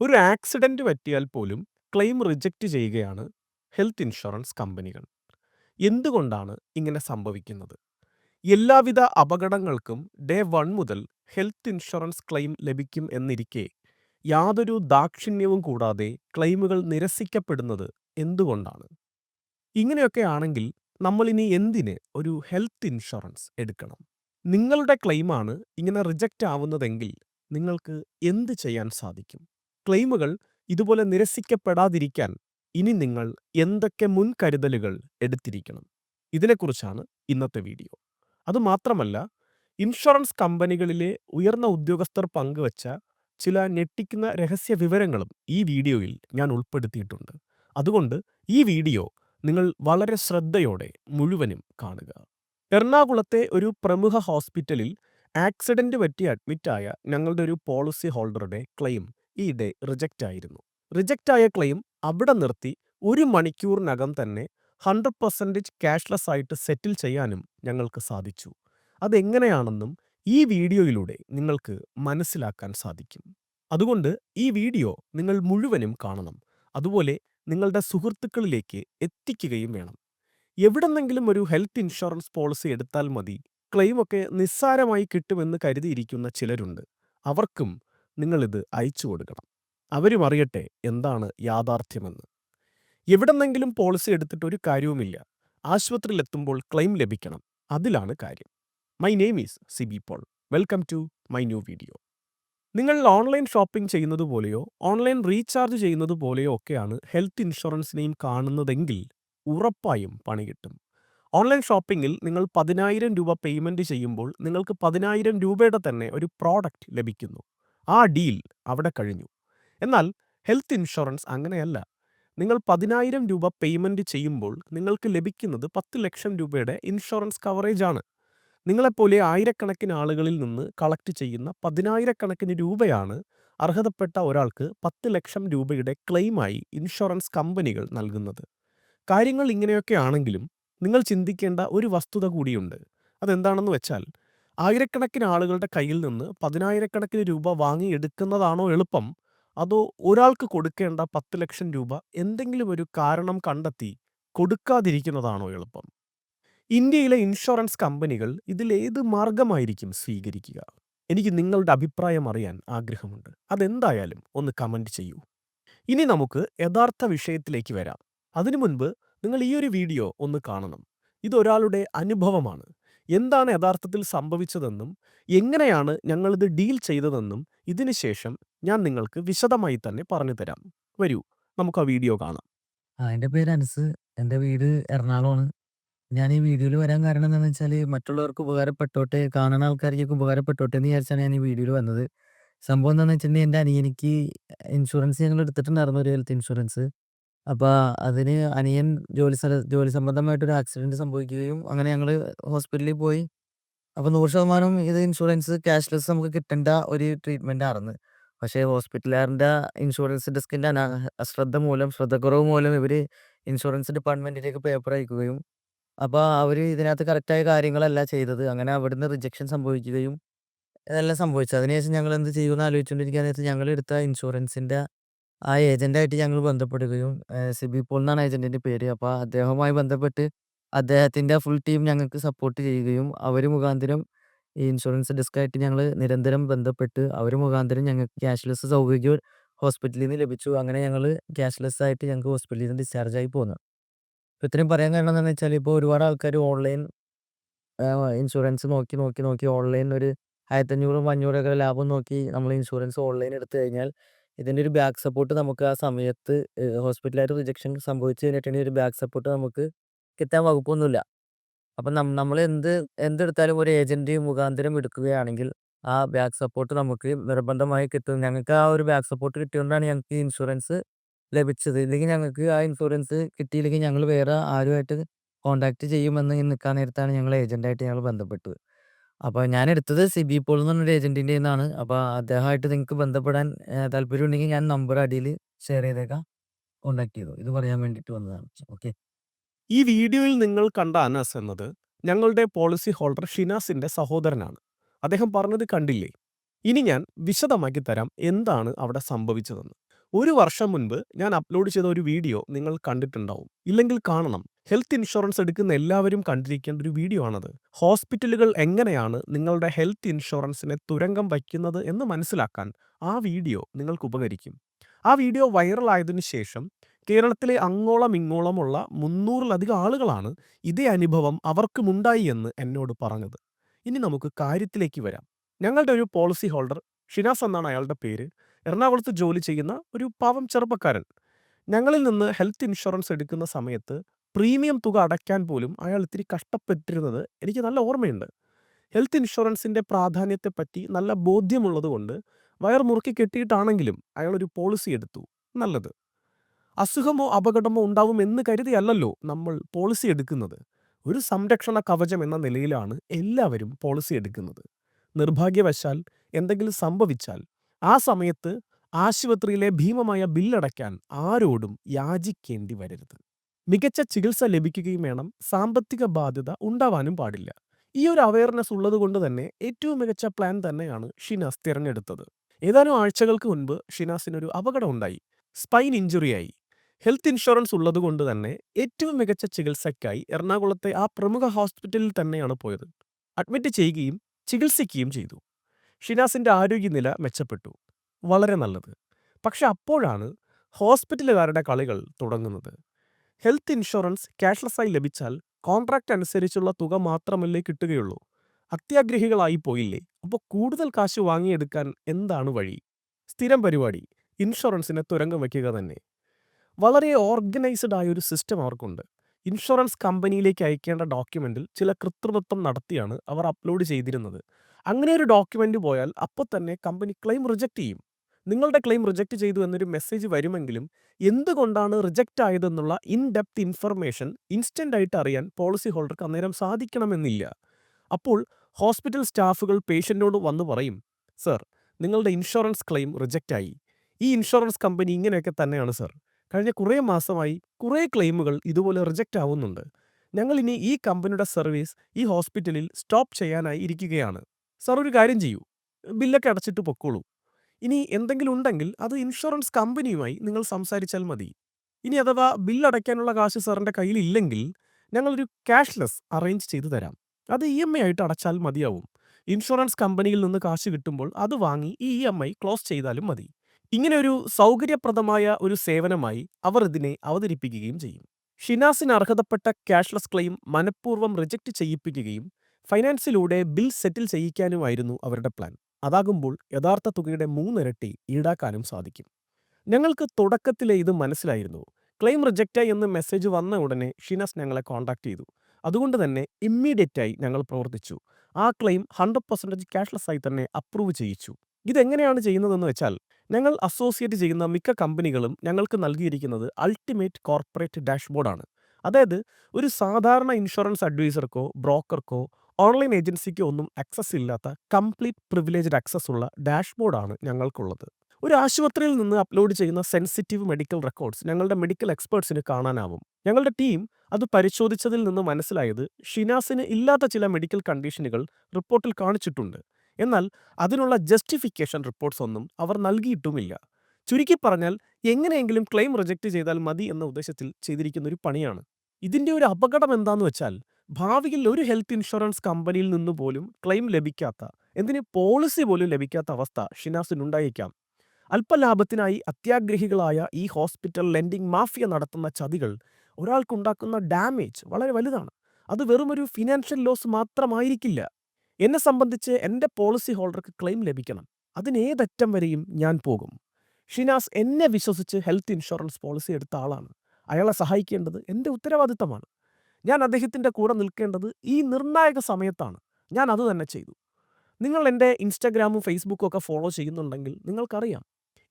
ഒരു ആക്സിഡന്റ് പറ്റിയാൽ പോലും ക്ലെയിം റിജക്റ്റ് ചെയ്യുകയാണ് ഹെൽത്ത് ഇൻഷുറൻസ് കമ്പനികൾ. എന്തുകൊണ്ടാണ് ഇങ്ങനെ സംഭവിക്കുന്നത്? എല്ലാവിധ അപകടങ്ങൾക്കും ഡേ വൺ മുതൽ ഹെൽത്ത് ഇൻഷുറൻസ് ക്ലെയിം ലഭിക്കും എന്നിരിക്കെ, യാതൊരു ദാക്ഷിണ്യവും കൂടാതെ ക്ലെയിമുകൾ നിരസിക്കപ്പെടുന്നത് എന്തുകൊണ്ടാണ്? ഇങ്ങനെയൊക്കെ ആണെങ്കിൽ നമ്മൾ ഇനി എന്തിന് ഒരു ഹെൽത്ത് ഇൻഷുറൻസ് എടുക്കണം? നിങ്ങളുടെ ക്ലെയിമാണ് ഇങ്ങനെ റിജക്റ്റ് ആവുന്നതെങ്കിൽ നിങ്ങൾക്ക് എന്ത് ചെയ്യാൻ സാധിക്കും? ക്ലെയിമുകൾ ഇതുപോലെ നിരസിക്കപ്പെടാതിരിക്കാൻ ഇനി നിങ്ങൾ എന്തൊക്കെ മുൻകരുതലുകൾ എടുത്തിരിക്കണം? ഇതിനെക്കുറിച്ചാണ് ഇന്നത്തെ വീഡിയോ. അതുമാത്രമല്ല, ഇൻഷുറൻസ് കമ്പനികളിലെ ഉയർന്ന ഉദ്യോഗസ്ഥർ പങ്കുവച്ച ചില ഞെട്ടിക്കുന്ന രഹസ്യ വിവരങ്ങളും ഈ വീഡിയോയിൽ ഞാൻ ഉൾപ്പെടുത്തിയിട്ടുണ്ട്. അതുകൊണ്ട് ഈ വീഡിയോ നിങ്ങൾ വളരെ ശ്രദ്ധയോടെ മുഴുവനും കാണുക. എറണാകുളത്തെ ഒരു പ്രമുഖ ഹോസ്പിറ്റലിൽ ആക്സിഡന്റ് പറ്റി അഡ്മിറ്റായ ഞങ്ങളുടെ ഒരു പോളിസി ഹോൾഡറുടെ ക്ലെയിം ഈയിടെ റിജക്റ്റ് ആയിരുന്നു. റിജക്റ്റ് ആയ ക്ലെയിം അവിടെ നിർത്തി ഒരു മണിക്കൂറിനകം തന്നെ 100% ക്യാഷ്ലെസ് ആയിട്ട് സെറ്റിൽ ചെയ്യാനും ഞങ്ങൾക്ക് സാധിച്ചു. അതെങ്ങനെയാണെന്നും ഈ വീഡിയോയിലൂടെ നിങ്ങൾക്ക് മനസ്സിലാക്കാൻ സാധിക്കും. അതുകൊണ്ട് ഈ വീഡിയോ നിങ്ങൾ മുഴുവനും കാണണം. അതുപോലെ നിങ്ങളുടെ സുഹൃത്തുക്കളിലേക്ക് എത്തിക്കുകയും വേണം. എവിടെന്നെങ്കിലും ഒരു ഹെൽത്ത് ഇൻഷുറൻസ് പോളിസി എടുത്താൽ മതി, ക്ലെയിമൊക്കെ നിസ്സാരമായി കിട്ടുമെന്ന് കരുതിയിരിക്കുന്ന ചിലരുണ്ട്. അവർക്കും നിങ്ങളിത് അയച്ചു കൊടുക്കണം. അവരും അറിയട്ടെ എന്താണ് യാഥാർത്ഥ്യമെന്ന്. എവിടെന്നെങ്കിലും പോളിസി എടുത്തിട്ട് ഒരു കാര്യവുമില്ല. ആശുപത്രിയിലെത്തുമ്പോൾ ക്ലെയിം ലഭിക്കണം. അതിലാണ് കാര്യം. My name is Sibi Paul. Welcome to my new video. നിങ്ങൾ ഓൺലൈൻ ഷോപ്പിംഗ് ചെയ്യുന്നത് പോലെയോ ഓൺലൈൻ റീചാർജ് ചെയ്യുന്നത് പോലെയോ ഒക്കെയാണ് ഹെൽത്ത് ഇൻഷുറൻസിനെയും കാണുന്നതെങ്കിൽ ഉറപ്പായും പണി കിട്ടും. ഓൺലൈൻ ഷോപ്പിംഗിൽ നിങ്ങൾ പതിനായിരം രൂപ പേയ്മെന്റ് ചെയ്യുമ്പോൾ നിങ്ങൾക്ക് പതിനായിരം രൂപയുടെ തന്നെ ഒരു പ്രോഡക്റ്റ് ലഭിക്കുന്നു. ആ ഡീൽ അവിടെ കഴിഞ്ഞു. എന്നാൽ ഹെൽത്ത് ഇൻഷുറൻസ് അങ്ങനെയല്ല. നിങ്ങൾ പതിനായിരം രൂപ പേയ്മെന്റ് ചെയ്യുമ്പോൾ നിങ്ങൾക്ക് ലഭിക്കുന്നത് പത്ത് ലക്ഷം രൂപയുടെ ഇൻഷുറൻസ് കവറേജ് ആണ്. നിങ്ങളെപ്പോലെ ആയിരക്കണക്കിന് ആളുകളിൽ നിന്ന് കളക്ട് ചെയ്യുന്ന പതിനായിരക്കണക്കിന് രൂപയാണ് അർഹതപ്പെട്ട ഒരാൾക്ക് പത്ത് ലക്ഷം രൂപയുടെ ക്ലെയിമായി ഇൻഷുറൻസ് കമ്പനികൾ നൽകുന്നത്. കാര്യങ്ങൾ ഇങ്ങനെയൊക്കെ ആണെങ്കിലും നിങ്ങൾ ചിന്തിക്കേണ്ട ഒരു വസ്തുത കൂടിയുണ്ട്. അതെന്താണെന്ന് വെച്ചാൽ, ആയിരക്കണക്കിന് ആളുകളുടെ കയ്യിൽ നിന്ന് പതിനായിരക്കണക്കിന് രൂപ വാങ്ങിയെടുക്കുന്നതാണോ എളുപ്പം, അതോ ഒരാൾക്ക് കൊടുക്കേണ്ട 10,00,000 രൂപ എന്തെങ്കിലും ഒരു കാരണം കണ്ടെത്തി കൊടുക്കാതിരിക്കുന്നതാണോ എളുപ്പം? ഇന്ത്യയിലെ ഇൻഷുറൻസ് കമ്പനികൾ ഇതിലേത് മാർഗമായിരിക്കും സ്വീകരിക്കുക? എനിക്ക് നിങ്ങളുടെ അഭിപ്രായം അറിയാൻ ആഗ്രഹമുണ്ട്. അതെന്തായാലും ഒന്ന് കമന്റ് ചെയ്യൂ. ഇനി നമുക്ക് യഥാർത്ഥ വിഷയത്തിലേക്ക് വരാം. അതിനു മുൻപ് നിങ്ങൾ ഒരു വീഡിയോ ഒന്ന് കാണണം. ഇതൊരാളുടെ അനുഭവമാണ്. എന്താണ് യഥാർത്ഥത്തിൽ സംഭവിച്ചതെന്നും എങ്ങനെയാണ് ഞങ്ങളിത് ഡീൽ ചെയ്തതെന്നും ഇതിനുശേഷം ഞാൻ നിങ്ങൾക്ക് വിശദമായി തന്നെ പറഞ്ഞു തരാം വരൂ നമുക്ക് ആ വീഡിയോ കാണാം. ആ എന്റെ പേര് അനസ്. എന്റെ വീട് എറണാകുളമാണ്. ഞാൻ ഈ വീഡിയോയിൽ വരാൻ കാരണം എന്താണെന്ന് വെച്ചാൽ മറ്റുള്ളവർക്ക് ഉപകാരപ്പെട്ടോട്ടെ, കാണുന്ന ആൾക്കാർക്കൊക്കെ ഉപകാരപ്പെട്ടോട്ടെ എന്ന് വിചാരിച്ചാണ് ഞാൻ ഈ വീഡിയോയിൽ വന്നത്. സംഭവം എന്താണെന്ന് വെച്ചിട്ടുണ്ടെങ്കിൽ എന്റെ അനിയനിക്ക് ഇൻഷുറൻസ് ഞങ്ങൾ എടുത്തിട്ടുണ്ടായിരുന്നു ഒരു ഹെൽത്ത് ഇൻഷുറൻസ്. അപ്പോൾ അതിന് അനിയൻ ജോലി സ്ഥല ജോലി സംബന്ധമായിട്ടൊരു ആക്സിഡന്റ് സംഭവിക്കുകയും അങ്ങനെ ഞങ്ങൾ ഹോസ്പിറ്റലിൽ പോയി. അപ്പോൾ 100% ഇത് ഇൻഷുറൻസ് ക്യാഷ്ലെസ് നമുക്ക് കിട്ടേണ്ട ഒരു ട്രീറ്റ്മെന്റ് ആയിരുന്നു. പക്ഷേ ഹോസ്പിറ്റലുകാരന്റെ ഇൻഷുറൻസ് ഡെസ്കിന്റെ അശ്രദ്ധ മൂലം ശ്രദ്ധക്കുറവ് മൂലം ഇവർ ഇൻഷുറൻസ് ഡിപ്പാർട്ട്മെന്റിലേക്ക് പേപ്പർ അയക്കുകയും അപ്പോൾ അവർ ഇതിനകത്ത് കറക്റ്റായ കാര്യങ്ങളല്ല ചെയ്തത്. അങ്ങനെ അവിടുന്ന് റിജക്ഷൻ സംഭവിക്കുകയും ഇതെല്ലാം സംഭവിച്ചു. അതിനുശേഷം ഞങ്ങൾ എന്ത് ചെയ്യുമെന്ന് ആലോചിച്ചുകൊണ്ടിരിക്കുന്ന നേരത്ത് ഞങ്ങൾ എടുത്ത ഇൻഷുറൻസിന്റെ ആ ഏജന്റായിട്ട് ഞങ്ങൾ ബന്ധപ്പെടുകയും സിബി പോൾ എന്നാണ് ഏജന്റിന്റെ പേര്. അപ്പൊ അദ്ദേഹവുമായി ബന്ധപ്പെട്ട് അദ്ദേഹത്തിന്റെ ഫുൾ ടീം ഞങ്ങൾക്ക് സപ്പോർട്ട് ചെയ്യുകയും അവർ മുഖാന്തരം ഈ ഇൻഷുറൻസ് ഡെസ്കായിട്ട് ഞങ്ങൾ നിരന്തരം ബന്ധപ്പെട്ട് അവർ മുഖാന്തരം ഞങ്ങൾക്ക് ക്യാഷ്ലെസ് സൗകര്യം ഹോസ്പിറ്റലിൽ നിന്ന് ലഭിച്ചു. അങ്ങനെ ഞങ്ങൾ ക്യാഷ്ലെസ് ആയിട്ട് ഞങ്ങൾക്ക് ഹോസ്പിറ്റലിൽ നിന്ന് ഡിസ്ചാർജ് ആയി പോന്നു. ഇപ്പൊ ഇത്രയും പറയാൻ കാരണം എന്താണെന്ന് വെച്ചാൽ ഇപ്പോൾ ഒരുപാട് ആൾക്കാർ ഓൺലൈൻ ഇൻഷുറൻസ് നോക്കി, നോക്കി, നോക്കി ഓൺലൈൻ ഒരു 1,500 500 ഒക്കെ ലാഭം നോക്കി നമ്മൾ ഇൻഷുറൻസ് ഓൺലൈൻ എടുത്തു കഴിഞ്ഞാൽ ഇതിന്റെ ഒരു ബാക്ക് സപ്പോർട്ട് നമുക്ക് ആ സമയത്ത് ഹോസ്പിറ്റലായിട്ട് റിജക്ഷൻ സംഭവിച്ചു കഴിഞ്ഞിട്ടുണ്ടെങ്കിൽ ഒരു ബാക്ക് സപ്പോർട്ട് നമുക്ക് കിട്ടാൻ വകുപ്പൊന്നുമില്ല. അപ്പം നം നമ്മൾ എന്ത് എന്തെടുത്താലും ഒരു ഏജന്റ് മുഖാന്തരം എടുക്കുകയാണെങ്കിൽ ആ ബാക്ക് സപ്പോർട്ട് നമുക്ക് നിർബന്ധമായി കിട്ടും. ഞങ്ങൾക്ക് ആ ഒരു ബാക്ക് സപ്പോർട്ട് കിട്ടിയതുകൊണ്ടാണ് ഞങ്ങൾക്ക് ഇൻഷുറൻസ് ലഭിച്ചത്. ഇല്ലെങ്കിൽ ഞങ്ങൾക്ക് ആ ഇൻഷുറൻസ് കിട്ടിയില്ലെങ്കിൽ ഞങ്ങൾ വേറെ ആരുമായിട്ട് കോൺടാക്ട് ചെയ്യുമെന്ന് നിൽക്കാൻ നേരത്താണ് ഞങ്ങൾ ഏജന്റായിട്ട് ഞങ്ങൾ ബന്ധപ്പെട്ടത്. അപ്പോൾ ഞാൻ എടുത്തത് സിബി പോൾ എന്ന് പറഞ്ഞൊരു ഏജന്റിന്റെ നിന്നാണ് അപ്പോൾ അദ്ദേഹമായിട്ട് നിങ്ങൾക്ക് ബന്ധപ്പെടാൻ ഏഹ് താല്പര്യമുണ്ടെങ്കിൽ ഞാൻ നമ്പർ അടിയിൽ ഷെയർ ചെയ്തേക്കാം. കോൺടാക്ട് ചെയ്തു ഇത് പറയാൻ വേണ്ടിയിട്ട് വന്നതാണ്. ഓക്കെ. ഈ വീഡിയോയിൽ നിങ്ങൾ കണ്ട അനസ് എന്നത് ഞങ്ങളുടെ പോളിസി ഹോൾഡർ ഷിനാസിന്റെ സഹോദരനാണ്. അദ്ദേഹം പറഞ്ഞത് കണ്ടില്ലേ? ഇനി ഞാൻ വിശദമാക്കി തരാം എന്താണ് അവിടെ സംഭവിച്ചതെന്ന്. ഒരു വർഷം മുൻപ് ഞാൻ അപ്ലോഡ് ചെയ്ത ഒരു വീഡിയോ നിങ്ങൾ കണ്ടിട്ടുണ്ടാവും. ഇല്ലെങ്കിൽ കാണണം. ഹെൽത്ത് ഇൻഷുറൻസ് എടുക്കുന്ന എല്ലാവരും കണ്ടിരിക്കേണ്ട ഒരു വീഡിയോ ആണത്. ഹോസ്പിറ്റലുകൾ എങ്ങനെയാണ് നിങ്ങളുടെ ഹെൽത്ത് ഇൻഷുറൻസിനെ തുരങ്കം വയ്ക്കുന്നത് എന്ന് മനസ്സിലാക്കാൻ ആ വീഡിയോ നിങ്ങൾക്ക് ഉപകരിക്കും. ആ വീഡിയോ വൈറലായതിനു ശേഷം കേരളത്തിലെ അങ്ങോളം ഇങ്ങോളമുള്ള 300-ലധികം ആളുകളാണ് ഇതേ അനുഭവം അവർക്കുമുണ്ടായി എന്ന് എന്നോട് പറഞ്ഞത്. ഇനി നമുക്ക് കാര്യത്തിലേക്ക് വരാം. ഞങ്ങളുടെ ഒരു പോളിസി ഹോൾഡർ ഷിനാസ് എന്നാണ് അയാളുടെ പേര്. എറണാകുളത്ത് ജോലി ചെയ്യുന്ന ഒരു പാവം ചെറുപ്പക്കാരൻ. ഞങ്ങളിൽ നിന്ന് ഹെൽത്ത് ഇൻഷുറൻസ് എടുക്കുന്ന സമയത്ത് പ്രീമിയം തുക അടയ്ക്കാൻ പോലും അയാൾ ഇത്തിരി കഷ്ടപ്പെട്ടിരുന്നത് എനിക്ക് നല്ല ഓർമ്മയുണ്ട്. ഹെൽത്ത് ഇൻഷുറൻസിന്റെ പ്രാധാന്യത്തെപ്പറ്റി നല്ല ബോധ്യമുള്ളതുകൊണ്ട് വയർ മുറുക്കി കെട്ടിയിട്ടാണെങ്കിലും അയാളൊരു പോളിസി എടുത്തു. നല്ലത്. അസുഖമോ അപകടമോ ഉണ്ടാവും എന്ന് കരുതിയല്ലല്ലോ നമ്മൾ പോളിസി എടുക്കുന്നത്. ഒരു സംരക്ഷണ കവചം എന്ന നിലയിലാണ് എല്ലാവരും പോളിസി എടുക്കുന്നത്. നിർഭാഗ്യവശാൽ എന്തെങ്കിലും സംഭവിച്ചാൽ ആ സമയത്ത് ആശുപത്രിയിലെ ഭീമമായ ബില്ലടയ്ക്കാൻ ആരോടും യാചിക്കേണ്ടി വരരുത്. മികച്ച ചികിത്സ ലഭിക്കുകയും വേണം. സാമ്പത്തിക ബാധ്യത ഉണ്ടാവാനും പാടില്ല. ഈ ഒരു അവയർനെസ് ഉള്ളത് കൊണ്ട് തന്നെ ഏറ്റവും മികച്ച പ്ലാൻ തന്നെയാണ് ഷിനാസ് തിരഞ്ഞെടുത്തത്. ഏതാനും ആഴ്ചകൾക്ക് മുൻപ് ഷിനാസിനൊരു അപകടം ഉണ്ടായി. സ്പൈൻ ഇഞ്ചുറിയായി ഹെൽത്ത് ഇൻഷുറൻസ് ഉള്ളതുകൊണ്ട് തന്നെ ഏറ്റവും മികച്ച ചികിത്സയ്ക്കായി എറണാകുളത്തെ ആ പ്രമുഖ ഹോസ്പിറ്റലിൽ തന്നെയാണ് പോയത്. അഡ്മിറ്റ് ചെയ്യുകയും ചികിത്സിക്കുകയും ചെയ്തു. ഷിനാസിന്റെ ആരോഗ്യനില മെച്ചപ്പെട്ടു. വളരെ നല്ലത്. പക്ഷെ അപ്പോഴാണ് ഹോസ്പിറ്റലുകാരുടെ കളികൾ തുടങ്ങുന്നത്. ഹെൽത്ത് ഇൻഷുറൻസ് ക്യാഷ്ലെസ്സായി ലഭിച്ചാൽ കോൺട്രാക്ട് അനുസരിച്ചുള്ള തുക മാത്രമല്ലേ കിട്ടുകയുള്ളൂ. അത്യാഗ്രഹികളായി പോയില്ലേ. അപ്പോൾ കൂടുതൽ കാശ് വാങ്ങിയെടുക്കാൻ എന്താണ് വഴി? സ്ഥിരം പരിപാടി. ഇൻഷുറൻസിനെ തുരങ്കം വയ്ക്കുക തന്നെ. വളരെ ഓർഗനൈസ്ഡ് ആയ ഒരു സിസ്റ്റം അവർക്കുണ്ട്. ഇൻഷുറൻസ് കമ്പനിയിലേക്ക് അയക്കേണ്ട ഡോക്യുമെന്റിൽ ചില കൃത്രിമത്വം നടത്തിയാണ് അവർ അപ്ലോഡ് ചെയ്തിരുന്നത്. അങ്ങനെ ഒരു ഡോക്യുമെന്റ് പോയാൽ അപ്പോൾ തന്നെ കമ്പനി ക്ലെയിം റിജക്റ്റ് ചെയ്യും. നിങ്ങളുടെ ക്ലെയിം റിജക്റ്റ് ചെയ്തു എന്നൊരു മെസ്സേജ് വരുമെങ്കിലും എന്തുകൊണ്ടാണ് റിജക്റ്റ് ആയതെന്നുള്ള ഇൻ ഡെപ്ത് ഇൻഫർമേഷൻ ഇൻസ്റ്റന്റ് ആയിട്ട് അറിയാൻ പോളിസി ഹോൾഡർക്ക് അന്നേരം സാധിക്കണമെന്നില്ല. അപ്പോൾ ഹോസ്പിറ്റൽ സ്റ്റാഫുകൾ പേഷ്യന്റിനോട് വന്ന് പറയും, "സർ, നിങ്ങളുടെ ഇൻഷുറൻസ് ക്ലെയിം റിജക്ട് ആയി. ഈ ഇൻഷുറൻസ് കമ്പനി ഇങ്ങനെയൊക്കെ തന്നെയാണ് സർ. കഴിഞ്ഞ കുറേ മാസമായി കുറേ ക്ലെയിമുകൾ ഇതുപോലെ റിജക്റ്റ് ആവുന്നുണ്ട്. ഞങ്ങൾ ഇനി ഈ കമ്പനിയുടെ സർവീസ് ഈ ഹോസ്പിറ്റലിൽ സ്റ്റോപ്പ് ചെയ്യാനായി ഇരിക്കുകയാണ്. സർ ഒരു കാര്യം ചെയ്യൂ. ബില്ലൊക്കെ അടച്ചിട്ട് പൊക്കോളൂ. ഇനി എന്തെങ്കിലും ഉണ്ടെങ്കിൽ അത് ഇൻഷുറൻസ് കമ്പനിയുമായി നിങ്ങൾ സംസാരിച്ചാൽ മതി. ഇനി അഥവാ ബിൽ അടയ്ക്കാനുള്ള കാശ് സാറിന്റെ കയ്യിലില്ലെങ്കിൽ ഞങ്ങളൊരു ക്യാഷ്ലെസ് അറേഞ്ച് ചെയ്തു തരാം. അത് ഇ എം ഐ ആയിട്ട് അടച്ചാൽ മതിയാവും. ഇൻഷുറൻസ് കമ്പനിയിൽ നിന്ന് കാശ് കിട്ടുമ്പോൾ അത് വാങ്ങി ഈ ഇ എം ഐ ക്ലോസ് ചെയ്താലും മതി." ഇങ്ങനെ ഒരു സൗകര്യപ്രദമായ ഒരു സേവനമായി അവർ ഇതിനെ അവതരിപ്പിക്കുകയും ചെയ്യും. ഷിനാസിന് അർഹതപ്പെട്ട ക്യാഷ്ലെസ് ക്ലെയിം മനഃപൂർവം റിജക്റ്റ് ചെയ്യിപ്പിക്കുകയും ഫൈനാൻസിലൂടെ ബിൽ സെറ്റിൽ ചെയ്യിക്കാനുമായിരുന്നു അവരുടെ പ്ലാൻ. അതാകുമ്പോൾ യഥാർത്ഥ തുകയുടെ മൂന്നിരട്ടി ഈടാക്കാനും സാധിക്കും. ഞങ്ങൾക്ക് തുടക്കത്തിലെ ഇത് മനസ്സിലായിരുന്നു. ക്ലെയിം റിജക്റ്റ് ആയി എന്ന് മെസ്സേജ് വന്ന ഉടനെ ഷിനസ് ഞങ്ങളെ കോൺടാക്ട് ചെയ്തു. അതുകൊണ്ട് തന്നെ ഇമ്മീഡിയറ്റായി ഞങ്ങൾ പ്രവർത്തിച്ചു. ആ ക്ലെയിം 100% ക്യാഷ്ലെസ് ആയി തന്നെ അപ്രൂവ് ചെയ്യിച്ചു. ഇതെങ്ങനെയാണ് ചെയ്യുന്നതെന്ന് വെച്ചാൽ ഞങ്ങൾ അസോസിയേറ്റ് ചെയ്യുന്ന മിക്ക കമ്പനികളും ഞങ്ങൾക്ക് നൽകിയിരിക്കുന്നത് അൾട്ടിമേറ്റ് കോർപ്പറേറ്റ് ഡാഷ്ബോർഡാണ്. അതായത് ഒരു സാധാരണ ഇൻഷുറൻസ് അഡ്വൈസർക്കോ ബ്രോക്കർക്കോ ഓൺലൈൻ ഏജൻസിക്ക് ഒന്നും ആക്സസ് ഇല്ലാത്ത കംപ്ലീറ്റ് പ്രിവിലേജ്ഡ് ആക്സസ് ഉള്ള ഡാഷ്ബോർഡ് ആണ് ഞങ്ങൾക്കുള്ളത്. ഒരു ആശുപത്രിയിൽ നിന്ന് അപ്ലോഡ് ചെയ്യുന്ന സെൻസിറ്റീവ് മെഡിക്കൽ റെക്കോർഡ്സ് ഞങ്ങളുടെ മെഡിക്കൽ എക്സ്പേർട്സിന് കാണാനാവും. ഞങ്ങളുടെ ടീം അത് പരിശോധിച്ചതിൽ നിന്ന് മനസ്സിലായത് ഷിനാസിന് ഇല്ലാത്ത ചില മെഡിക്കൽ കണ്ടീഷനുകൾ റിപ്പോർട്ടിൽ കാണിച്ചിട്ടുണ്ട്. എന്നാൽ അതിനുള്ള ജസ്റ്റിഫിക്കേഷൻ റിപ്പോർട്ട്സ് ഒന്നും അവർ നൽകിയിട്ടുമില്ല. ചുരുക്കി പറഞ്ഞാൽ എങ്ങനെയെങ്കിലും ക്ലെയിം റിജക്റ്റ് ചെയ്താൽ മതി എന്ന ഉദ്ദേശത്തിൽ ചെയ്തിരിക്കുന്ന ഒരു പണിയാണ്. ഇതിന്റെ ഒരു അപകടം എന്താണെന്ന് വെച്ചാൽ ഭാവിയിൽ ഒരു ഹെൽത്ത് ഇൻഷുറൻസ് കമ്പനിയിൽ നിന്ന് പോലും ക്ലെയിം ലഭിക്കാത്ത, എന്തിന് പോളിസി പോലും ലഭിക്കാത്ത അവസ്ഥ ഷിനാസിനുണ്ടായേക്കാം. അല്പലാഭത്തിനായി അത്യാഗ്രഹികളായ ഈ ഹോസ്പിറ്റൽ ലെൻഡിംഗ് മാഫിയ നടത്തുന്ന ചതികൾ ഒരാൾക്കുണ്ടാക്കുന്ന ഡാമേജ് വളരെ വലുതാണ്. അത് വെറുമൊരു ഫിനാൻഷ്യൽ ലോസ് മാത്രമായിരിക്കില്ല. എന്നെ സംബന്ധിച്ച് എന്റെ പോളിസി ഹോൾഡർക്ക് ക്ലെയിം ലഭിക്കണം. അതിനേതറ്റം വരെയും ഞാൻ പോകും. ഷിനാസ് എന്നെ വിശ്വസിച്ച് ഹെൽത്ത് ഇൻഷുറൻസ് പോളിസി എടുത്ത ആളാണ്. അയാളെ സഹായിക്കേണ്ടത് എന്റെ ഉത്തരവാദിത്തമാണ്. ഞാൻ അദ്ദേഹത്തിന്റെ കൂടെ നിൽക്കേണ്ടത് ഈ നിർണായക സമയത്താണ്. ഞാൻ അത് തന്നെ ചെയ്തു. നിങ്ങൾ എന്റെ ഇൻസ്റ്റാഗ്രാമും ഫേസ്ബുക്കും ഒക്കെ ഫോളോ ചെയ്യുന്നുണ്ടെങ്കിൽ നിങ്ങൾക്കറിയാം.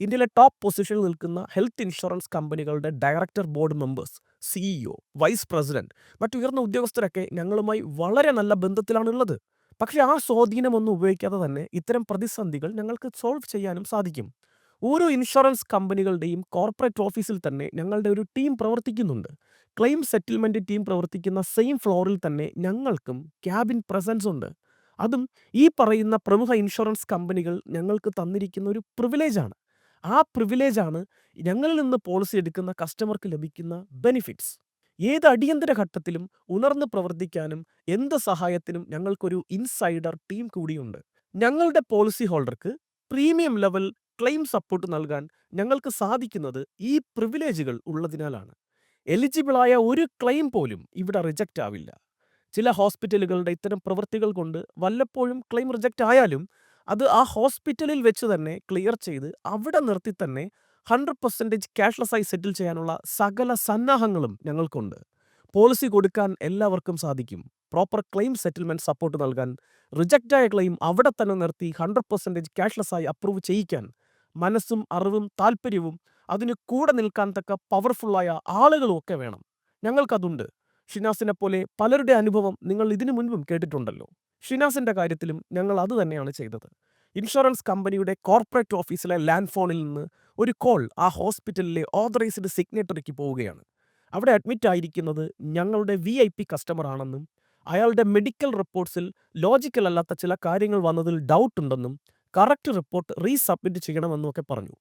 ഇന്ത്യയിലെ ടോപ്പ് പൊസിഷനിൽ നിൽക്കുന്ന ഹെൽത്ത് ഇൻഷുറൻസ് കമ്പനികളുടെ director board members, CEO, vice president, മറ്റുയർന്ന ഉദ്യോഗസ്ഥരൊക്കെ ഞങ്ങളുമായി വളരെ നല്ല ബന്ധത്തിലാണുള്ളത്. പക്ഷേ ആ സ്വാധീനമൊന്നും ഉപയോഗിക്കാതെ തന്നെ ഇത്തരം പ്രതിസന്ധികൾ ഞങ്ങൾക്ക് സോൾവ് ചെയ്യാനും സാധിക്കും. ഓരോ ഇൻഷുറൻസ് കമ്പനികളുടെയും കോർപ്പറേറ്റ് ഓഫീസിൽ തന്നെ ഞങ്ങളുടെ ഒരു ടീം പ്രവർത്തിക്കുന്നുണ്ട്. ക്ലെയിം സെറ്റിൽമെന്റ് ടീം പ്രവർത്തിക്കുന്ന സെയിം ഫ്ലോറിൽ തന്നെ ഞങ്ങൾക്കും ക്യാബിൻ പ്രസൻസ് ഉണ്ട്. അതും ഈ പറയുന്ന പ്രമുഖ ഇൻഷുറൻസ് കമ്പനികൾ ഞങ്ങൾക്ക് തന്നിരിക്കുന്ന ഒരു പ്രിവിലേജാണ്. ആ പ്രിവിലേജാണ് ഞങ്ങളിൽ നിന്ന് പോളിസി എടുക്കുന്ന കസ്റ്റമർക്ക് ലഭിക്കുന്ന ബെനിഫിറ്റ്സ്. ഏത് അടിയന്തര ഘട്ടത്തിലും ഉണർന്ന് പ്രവർത്തിക്കാനും എന്ത് സഹായത്തിനും ഞങ്ങൾക്കൊരു ഇൻസൈഡർ ടീം കൂടിയുണ്ട്. ഞങ്ങളുടെ പോളിസി ഹോൾഡർക്ക് പ്രീമിയം ലെവൽ ക്ലെയിം സപ്പോർട്ട് നൽകാൻ ഞങ്ങൾക്ക് സാധിക്കുന്നത് ഈ പ്രിവിലേജുകൾ ഉള്ളതിനാലാണ്. എലിജിബിളായ ഒരു ക്ലെയിം പോലും ഇവിടെ റിജക്റ്റ് ആവില്ല. ചില ഹോസ്പിറ്റലുകളുടെ ഇത്തരം പ്രവൃത്തികൾ കൊണ്ട് വല്ലപ്പോഴും ക്ലെയിം റിജക്റ്റ് ആയാലും അത് ആ ഹോസ്പിറ്റലിൽ വെച്ച് തന്നെ ക്ലിയർ ചെയ്ത് അവിടെ നിർത്തി തന്നെ 100% ക്യാഷ്ലെസ് ആയി സെറ്റിൽ ചെയ്യാനുള്ള സകല സന്നാഹങ്ങളും ഞങ്ങൾക്കുണ്ട്. പോളിസി കൊടുക്കാൻ എല്ലാവർക്കും സാധിക്കും. പ്രോപ്പർ ക്ലെയിം സെറ്റിൽമെന്റ് സപ്പോർട്ട് നൽകാൻ, റിജക്റ്റായ ക്ലെയിം അവിടെ തന്നെ നിർത്തി 100% ക്യാഷ്ലെസ് ആയി അപ്രൂവ് ചെയ്യിക്കാൻ മനസ്സും അറിവും താൽപ്പര്യവും അതിന് കൂടെ നിൽക്കാൻ തക്ക പവർഫുള്ളായ ആളുകളും ഒക്കെ വേണം. ഞങ്ങൾക്കതുണ്ട്. ഷിനാസിനെ പോലെ പലരുടെ അനുഭവം നിങ്ങൾ ഇതിനു മുൻപും കേട്ടിട്ടുണ്ടല്ലോ. ഷിനാസിന്റെ കാര്യത്തിലും ഞങ്ങൾ അത് തന്നെയാണ് ചെയ്തത്. ഇൻഷുറൻസ് കമ്പനിയുടെ കോർപ്പറേറ്റ് ഓഫീസിലെ ലാൻഡ് ഫോണിൽ നിന്ന് ഒരു കോൾ ആ ഹോസ്പിറ്റലിലെ ഓതറൈസ്ഡ് സിഗ്നേറ്ററിക്ക് പോവുകയാണ്. അവിടെ അഡ്മിറ്റ് ആയിരിക്കുന്നത് ഞങ്ങളുടെ വി ഐ പി കസ്റ്റമർ ആണെന്നും അയാളുടെ മെഡിക്കൽ റിപ്പോർട്ട്സിൽ ലോജിക്കൽ അല്ലാത്ത ചില കാര്യങ്ങൾ വന്നതിൽ ഡൗട്ട് ഉണ്ടെന്നും കറക്റ്റ് റിപ്പോർട്ട് റീസബ്മിറ്റ് ചെയ്യണമെന്നും ഒക്കെ പറഞ്ഞു.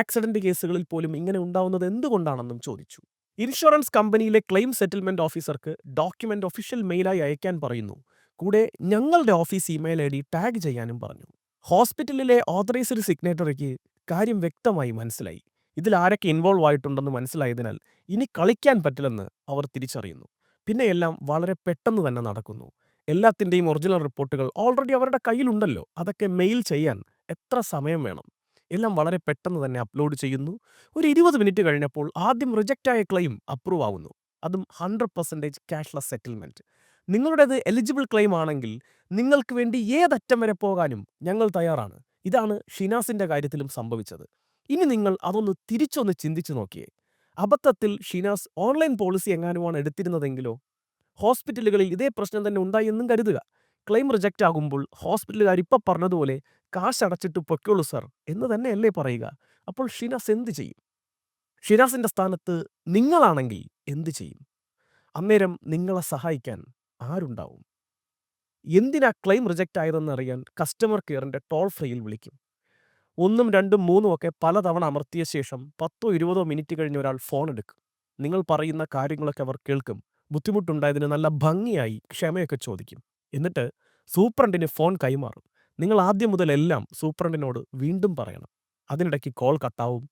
ആക്സിഡന്റ് കേസുകളിൽ പോലും ഇങ്ങനെ ഉണ്ടാവുന്നത് എന്തുകൊണ്ടാണെന്നും ചോദിച്ചു. ഇൻഷുറൻസ് കമ്പനിയിലെ ക്ലെയിം സെറ്റിൽമെന്റ് ഓഫീസർക്ക് ഡോക്യുമെന്റ് ഒഫീഷ്യൽ മെയിലായി അയക്കാൻ പറയുന്നു. കൂടെ ഞങ്ങളുടെ office email I D tag ചെയ്യാനും പറഞ്ഞു. ഹോസ്പിറ്റലിലെ ഓതറൈസ്ഡ് സിഗ്നേറ്ററിക്ക് കാര്യം വ്യക്തമായി മനസ്സിലായി. ഇതിൽ ആരൊക്കെ ഇൻവോൾവ് ആയിട്ടുണ്ടെന്ന് മനസ്സിലായതിനാൽ ഇനി കളിക്കാൻ പറ്റില്ലെന്ന് അവർ തിരിച്ചറിയുന്നു. പിന്നെ എല്ലാം വളരെ പെട്ടെന്ന് തന്നെ നടക്കുന്നു. എല്ലാത്തിന്റെയും ഒറിജിനൽ റിപ്പോർട്ടുകൾ ഓൾറെഡി അവരുടെ കയ്യിലുണ്ടല്ലോ. അതൊക്കെ മെയിൽ ചെയ്യാൻ എത്ര സമയം വേണം? എല്ലാം വളരെ പെട്ടെന്ന് തന്നെ അപ്ലോഡ് ചെയ്യുന്നു. ഒരു 20 മിനിറ്റ് കഴിഞ്ഞപ്പോൾ ആദ്യം റിജക്റ്റ് ആയ ക്ലെയിം അപ്രൂവ് ആവുന്നു. അതും 100% ക്യാഷ്ലെസ് സെറ്റിൽമെന്റ് നിങ്ങളുടേത് എലിജിബിൾ ക്ലെയിം ആണെങ്കിൽ നിങ്ങൾക്ക് വേണ്ടി ഏതറ്റം വരെ പോകാനും ഞങ്ങൾ തയ്യാറാണ്. ഇതാണ് ഷിനാസിന്റെ കാര്യത്തിലും സംഭവിച്ചത്. ഇനി നിങ്ങൾ അതൊന്ന് തിരിച്ചൊന്ന് ചിന്തിച്ചു നോക്കിയേ. അബദ്ധത്തിൽ ഷിനാസ് ഓൺലൈൻ പോളിസി എങ്ങാനുമാണ് എടുത്തിരുന്നതെങ്കിലോ? ഹോസ്പിറ്റലുകളിൽ ഇതേ പ്രശ്നം തന്നെ ഉണ്ടായി എന്നും കരുതുക. ക്ലെയിം റിജക്റ്റ് ആകുമ്പോൾ ഹോസ്പിറ്റലുകാർ ഇപ്പം പറഞ്ഞതുപോലെ കാശ് അടച്ചിട്ട് പൊയ്ക്കോളൂ സർ എന്ന് തന്നെയല്ലേ പറയുക. അപ്പോൾ ഷിനാസ് എന്ത് ചെയ്യും? ഷിനാസിന്റെ സ്ഥാനത്ത് നിങ്ങളാണെങ്കിൽ എന്ത് ചെയ്യും? അന്നേരം നിങ്ങളെ സഹായിക്കാൻ ആരുണ്ടാവും? എന്തിനാ ക്ലെയിം റിജക്റ്റ് ആയതെന്ന് അറിയാൻ കസ്റ്റമർ കെയറിന്റെ ടോൾ ഫ്രീയിൽ വിളിക്കും. ഒന്നും രണ്ടും മൂന്നും ഒക്കെ പലതവണ അമർത്തിയ ശേഷം പത്തോ ഇരുപതോ മിനിറ്റ് കഴിഞ്ഞ് ഒരാൾ ഫോൺ എടുക്കും. നിങ്ങൾ പറയുന്ന കാര്യങ്ങളൊക്കെ അവർ കേൾക്കും. ബുദ്ധിമുട്ടുണ്ടായതിന് നല്ല ഭംഗിയായി ക്ഷമയൊക്കെ ചോദിക്കും. എന്നിട്ട് സൂപ്രണ്ടിന് ഫോൺ കൈമാറും. നിങ്ങൾ ആദ്യം മുതൽ എല്ലാം സൂപ്രണ്ടിനോട് വീണ്ടും പറയണം. അതിനിടയ്ക്ക് കോൾ കട്ടാവും.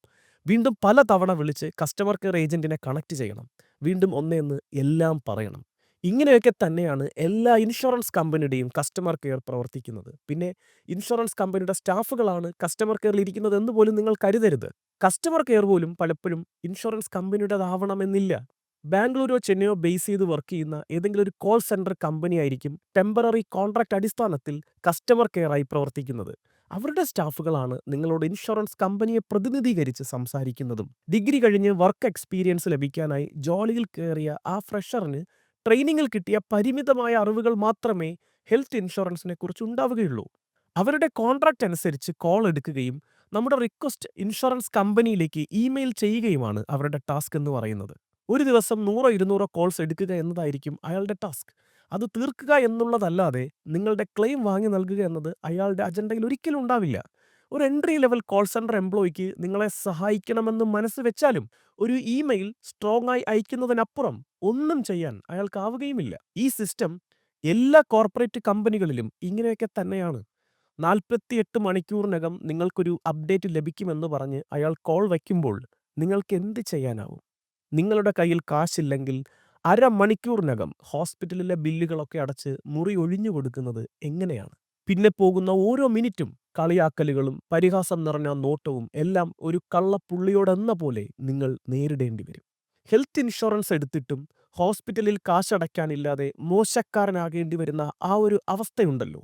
വീണ്ടും പല തവണ വിളിച്ച് കസ്റ്റമർ കെയർ ഏജന്റിനെ കണക്ട് ചെയ്യണം. വീണ്ടും ഒന്നേന്ന് എല്ലാം പറയണം. ഇങ്ങനെയൊക്കെ തന്നെയാണ് എല്ലാ ഇൻഷുറൻസ് കമ്പനിയുടെയും കസ്റ്റമർ കെയർ പ്രവർത്തിക്കുന്നത്. പിന്നെ ഇൻഷുറൻസ് കമ്പനിയുടെ സ്റ്റാഫുകളാണ് കസ്റ്റമർ കെയറിൽ ഇരിക്കുന്നത് എന്ന് പോലും നിങ്ങൾ കരുതരുത്. കസ്റ്റമർ കെയർ പോലും പലപ്പോഴും ഇൻഷുറൻസ് കമ്പനിയുടേതാവണമെന്നില്ല. ബാംഗ്ലൂരോ ചെന്നൈയോ ബേസ് ചെയ്ത് വർക്ക് ചെയ്യുന്ന ഏതെങ്കിലും ഒരു കോൾ സെന്റർ കമ്പനിയായിരിക്കും ടെമ്പററി കോൺട്രാക്ട് അടിസ്ഥാനത്തിൽ കസ്റ്റമർ കെയറായി പ്രവർത്തിക്കുന്നത്. അവരുടെ സ്റ്റാഫുകളാണ് നിങ്ങളോട് ഇൻഷുറൻസ് കമ്പനിയെ പ്രതിനിധീകരിച്ച് സംസാരിക്കുന്നതും. ഡിഗ്രി കഴിഞ്ഞ് വർക്ക് എക്സ്പീരിയൻസ് ലഭിക്കാനായി ജോലിയിൽ കയറിയ ആ ഫ്രഷറിന് ട്രെയിനിങ്ങിൽ കിട്ടിയ പരിമിതമായ അറിവുകൾ മാത്രമേ ഹെൽത്ത് ഇൻഷുറൻസിനെ കുറിച്ച് ഉണ്ടാവുകയുള്ളൂ. അവരുടെ കോൺട്രാക്റ്റ് അനുസരിച്ച് കോൾ എടുക്കുകയും നമ്മുടെ റിക്വസ്റ്റ് ഇൻഷുറൻസ് കമ്പനിയിലേക്ക് ഇമെയിൽ ചെയ്യുകയുമാണ് അവരുടെ ടാസ്ക് എന്ന് പറയുന്നത്. ഒരു ദിവസം നൂറോ ഇരുന്നൂറോ കോൾസ് എടുക്കുക എന്നതായിരിക്കും അയാളുടെ ടാസ്ക്. അത് തീർക്കുക എന്നുള്ളതല്ലാതെ നിങ്ങളുടെ ക്ലെയിം വാങ്ങി നൽകുക എന്നത് അയാളുടെ അജണ്ടയിൽ ഒരിക്കലും ഉണ്ടാവില്ല. ഒരു എൻട്രി ലെവൽ കോൾ സെന്റർ എംപ്ലോയിക്ക് നിങ്ങളെ സഹായിക്കണമെന്ന് മനസ്സ് വെച്ചാലും ഒരു ഇമെയിൽ സ്ട്രോങ് ആയി അയക്കുന്നതിനപ്പുറം ഒന്നും ചെയ്യാൻ അയാൾക്കാവുകയുമില്ല. ഈ സിസ്റ്റം എല്ലാ കോർപ്പറേറ്റ് കമ്പനികളിലും ഇങ്ങനെയൊക്കെ തന്നെയാണ്. 48 മണിക്കൂറിനകം നിങ്ങൾക്കൊരു അപ്ഡേറ്റ് ലഭിക്കുമെന്ന് പറഞ്ഞ് അയാൾ കോൾ വയ്ക്കുമ്പോൾ നിങ്ങൾക്ക് എന്ത് ചെയ്യാനാവും? നിങ്ങളുടെ കയ്യിൽ കാശില്ലെങ്കിൽ അരമണിക്കൂറിനകം ഹോസ്പിറ്റലിലെ ബില്ലുകളൊക്കെ അടച്ച് മുറി ഒഴിഞ്ഞു കൊടുക്കുന്നത് എങ്ങനെയാണ്? പിന്നെ പോകുന്ന ഓരോ മിനിറ്റും കളിയാക്കലുകളും പരിഹാസം നിറഞ്ഞ നോട്ടവും എല്ലാം ഒരു കള്ളപ്പുള്ളിയോടെന്ന പോലെ നിങ്ങൾ നേരിടേണ്ടി വരും. ഹെൽത്ത് ഇൻഷുറൻസ് എടുത്തിട്ടും ഹോസ്പിറ്റലിൽ കാശടയ്ക്കാനില്ലാതെ മോശക്കാരനാകേണ്ടി വരുന്ന ആ ഒരു അവസ്ഥയുണ്ടല്ലോ.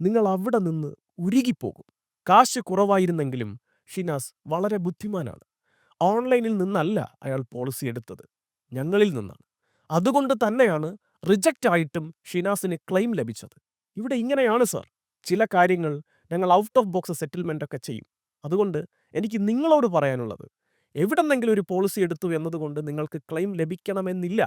നിങ്ങൾ അവിടെ നിന്ന് ഉരുകിപ്പോകും. കാശ് കുറവായിരുന്നെങ്കിലും ഷിനാസ് വളരെ ബുദ്ധിമാനാണ്. ഓൺലൈനിൽ നിന്നല്ല അയാൾ പോളിസി എടുത്തത്. ഞങ്ങളിൽ നിന്നാണ്. അതുകൊണ്ട് തന്നെയാണ് റിജക്റ്റ് ആയിട്ടും ഷിനാസിന് ക്ലെയിം ലഭിച്ചത്. ഇവിടെ ഇങ്ങനെയാണ് സാർ ചില കാര്യങ്ങൾ ഞങ്ങൾ ഔട്ട് ഓഫ് ബോക്സ് സെറ്റിൽമെന്റ് ഒക്കെ ചെയ്യും. അതുകൊണ്ട് എനിക്ക് നിങ്ങളോട് പറയാനുള്ളത് എവിടെന്നെങ്കിലും ഒരു പോളിസി എടുത്തു എന്നതുകൊണ്ട് നിങ്ങൾക്ക് ക്ലെയിം ലഭിക്കണമെന്നില്ല.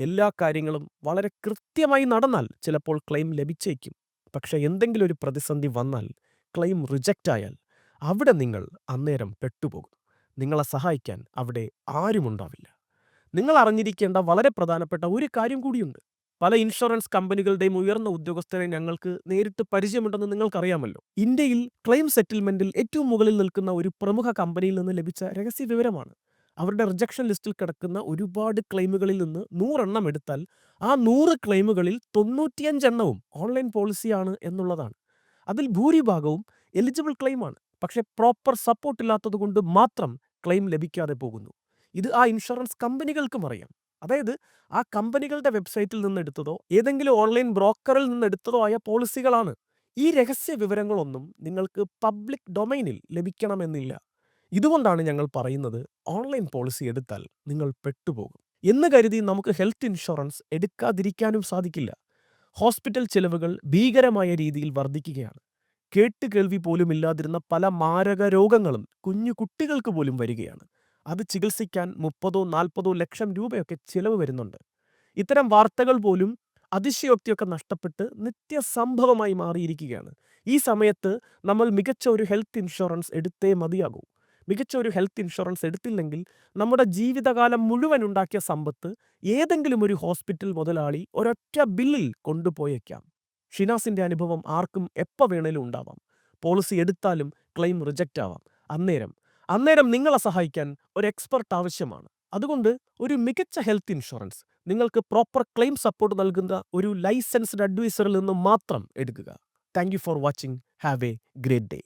എല്ലാ കാര്യങ്ങളും വളരെ കൃത്യമായി നടന്നാൽ ചിലപ്പോൾ ക്ലെയിം ലഭിച്ചേക്കും. പക്ഷേ എന്തെങ്കിലും ഒരു പ്രതിസന്ധി വന്നാൽ ക്ലെയിം റിജക്റ്റ് ആയാൽ അവിടെ നിങ്ങൾ അന്നേരം പെട്ടുപോകും. നിങ്ങളെ സഹായിക്കാൻ അവിടെ ആരുമുണ്ടാവില്ല. നിങ്ങൾ അറിഞ്ഞിരിക്കേണ്ട വളരെ പ്രധാനപ്പെട്ട ഒരു കാര്യം കൂടിയുണ്ട്. പല ഇൻഷുറൻസ് കമ്പനികളുടെയും ഉയർന്ന ഉദ്യോഗസ്ഥരെ ഞങ്ങൾക്ക് നേരിട്ട് പരിചയമുണ്ടെന്ന് നിങ്ങൾക്കറിയാമല്ലോ. ഇന്ത്യയിൽ ക്ലെയിം സെറ്റിൽമെന്റിൽ ഏറ്റവും മുകളിൽ നിൽക്കുന്ന ഒരു പ്രമുഖ കമ്പനിയിൽ നിന്ന് ലഭിച്ച രഹസ്യ വിവരമാണ് അവരുടെ റിജക്ഷൻ ലിസ്റ്റിൽ കിടക്കുന്ന ഒരുപാട് ക്ലെയിമുകളിൽ നിന്ന് 100 എണ്ണം എടുത്താൽ ആ നൂറ് ക്ലെയിമുകളിൽ 95 എണ്ണവും ഓൺലൈൻ പോളിസിയാണ് എന്നുള്ളതാണ്. അതിൽ ഭൂരിഭാഗവും എലിജിബിൾ ക്ലെയിമാണ്. പക്ഷേ പ്രോപ്പർ സപ്പോർട്ട് ഇല്ലാത്തതുകൊണ്ട് മാത്രം ക്ലെയിം ലഭിക്കാതെ പോകുന്നു. ഇത് ആ ഇൻഷുറൻസ് കമ്പനികൾക്കും അറിയാം. അതായത് ആ കമ്പനികളുടെ വെബ്സൈറ്റിൽ നിന്ന് എടുത്തതോ ഏതെങ്കിലും ഓൺലൈൻ ബ്രോക്കറിൽ നിന്ന് എടുത്തതോ ആയ പോളിസികളാണ്. ഈ രഹസ്യ വിവരങ്ങളൊന്നും നിങ്ങൾക്ക് പബ്ലിക് ഡൊമൈനിൽ ലഭിക്കണമെന്നില്ല. ഇതുകൊണ്ടാണ് ഞങ്ങൾ പറയുന്നത് ഓൺലൈൻ പോളിസി എടുത്താൽ നിങ്ങൾ പെട്ടുപോകും. എന്ന് കരുതി നമുക്ക് ഹെൽത്ത് ഇൻഷുറൻസ് എടുക്കാതിരിക്കാനും സാധിക്കില്ല. ഹോസ്പിറ്റൽ ചെലവുകൾ ഭീകരമായ രീതിയിൽ വർദ്ധിക്കുകയാണ്. കേട്ടുകേൾവി പോലുമില്ലാതിരുന്ന പല മാരക രോഗങ്ങളും കുഞ്ഞു കുട്ടികൾക്ക് പോലും വരികയാണ്. അത് ചികിത്സിക്കാൻ 30ഓ 40ഓ ലക്ഷം രൂപയൊക്കെ ചിലവ് വരുന്നുണ്ട്. ഇത്തരം വാർത്തകൾ പോലും അതിശയോക്തിയൊക്കെ നഷ്ടപ്പെട്ട് നിത്യസംഭവമായി മാറിയിരിക്കുകയാണ്. ഈ സമയത്ത് നമ്മൾ മികച്ച ഒരു ഹെൽത്ത് ഇൻഷുറൻസ് എടുത്തേ മതിയാകൂ. മികച്ച ഒരു ഹെൽത്ത് ഇൻഷുറൻസ് എടുത്തില്ലെങ്കിൽ നമ്മുടെ ജീവിതകാലം മുഴുവൻ ഉണ്ടാക്കിയ സമ്പത്ത് ഏതെങ്കിലും ഒരു ഹോസ്പിറ്റൽ മുതലാളി ഒരൊറ്റ ബില്ലിൽ കൊണ്ടുപോയേക്കാം. ഷിനാസിന്റെ അനുഭവം ആർക്കും എപ്പോൾ വേണേലും ഉണ്ടാവാം. പോളിസി എടുത്താലും ക്ലെയിം റിജക്റ്റ് ആവാം. അന്നേരം അന്നേരം നിങ്ങളെ സഹായിക്കാൻ ഒരു എക്സ്പെർട്ട് ആവശ്യമാണ്. അതുകൊണ്ട് ഒരു മികച്ച ഹെൽത്ത് ഇൻഷുറൻസ് നിങ്ങൾക്ക് പ്രോപ്പർ ക്ലെയിം സപ്പോർട്ട് നൽകുന്ന ഒരു ലൈസൻസ്ഡ് അഡ്വൈസറിൽ നിന്ന് മാത്രം എടുക്കുക. Thank for watching. Have a great day.